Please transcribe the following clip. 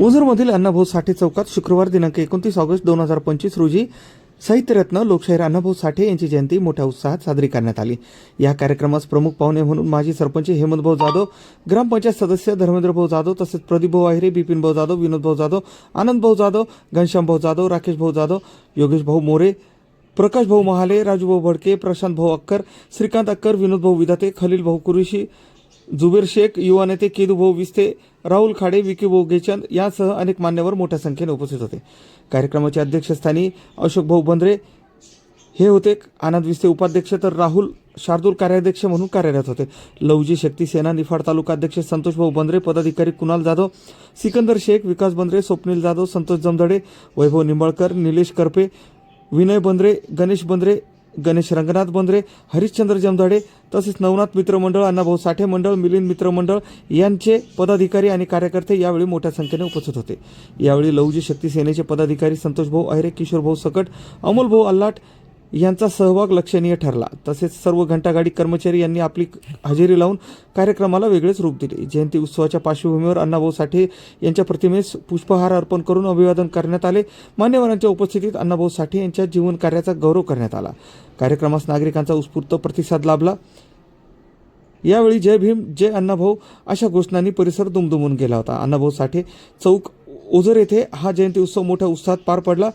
ओझरमधील अण्णाभाऊ साठे चौकात शुक्रवार दिनांक एकोणतीस ऑगस्ट दोन हजार पंचवीस रोजी साहित्यरत्न लोकशाहीर अण्णाभाऊ साठे यांची जयंती मोठ्या उत्साहात साजरी करण्यात आली. या कार्यक्रमास प्रमुख पाहुणे म्हणून माजी सरपंच हेमंतभाऊ जाधव ग्रामपंचायत सदस्य धर्मेंद्रभाऊ जाधव तसेच प्रदीपभाऊ आहिरे बिपिनभाऊ जाधव विनोदभाऊ जाधव आनंदभाऊ जाधव घनश्यामभाऊ जाधव राकेशभाऊ जाधव योगेशभाऊ मोरे प्रकाशभाऊ महाले राजूभाऊ भडके प्रशांतभाऊ अक्कर श्रीकांत अक्कर विनोदभाऊ विधाते खलीलभाऊ कुरुशी जुबेर शेख युवा नेते केदूभाऊ विस्ते राहुल खाडे विकीभाऊ गेचंद यासह अनेक मान्यवर मोठ्या संख्येने उपस्थित होते. कार्यक्रमाच्या अध्यक्षस्थानी अशोकभाऊ बंद्रे हे होते आनंद विस्ते उपाध्यक्ष तर राहुल शार्दूल कार्याध्यक्ष म्हणून कार्यरत होते. लवजी शक्ती सेना निफाड तालुका अध्यक्ष संतोषभाऊ बंद्रे पदाधिकारी कुणाल जाधव सिकंदर शेख विकास बंद्रे स्वप्नील जाधव संतोष जमदडे वैभव निंबाळकर निलेश करपे विनय बंद्रे गणेश बंद्रे गणेश रंगनाथ बंद्रे हरिश्चंद्र जमधाडे तसेच नवनाथ मित्रमंडळ अण्णाभाऊ साठे मंडळ मिलिंद मित्रमंडळ यांचे पदाधिकारी आणि कार्यकर्ते यावेळी मोठ्या संख्येने उपस्थित होते. यावेळी लवजी शक्ती सेनेचे पदाधिकारी संतोषभाऊ अहिरे किशोरभाऊ सकट अमोलभाऊ अल्लाट यांचा सहभाग लक्षणीय ठरला. तसेच सर्व घंटागाडी कर्मचारी यांनी आपली हजेरी लावून कार्यक्रमाला वेगळेच रूप दिले. जयंती उत्सवाच्या पार्श्वभूमीवर अण्णाभाऊ साठे यांच्या प्रतिमेस पुष्पहार अर्पण करून अभिवादन करण्यात आले. मान्यवरांच्या उपस्थितीत अण्णाभाऊ साठे यांच्या जीवन कार्याचा गौरव करण्यात आला. कार्यक्रमास नागरिकांचा उत्स्फूर्त प्रतिसाद लाभला. यावेळी जय भीम जय अण्णाभाऊ अशा घोषणांनी परिसर दुमदुमून गेला होता. अण्णाभाऊ साठे चौक ओझर येथे हा जयंती उत्सव मोठ्या उत्साहात पार पडला.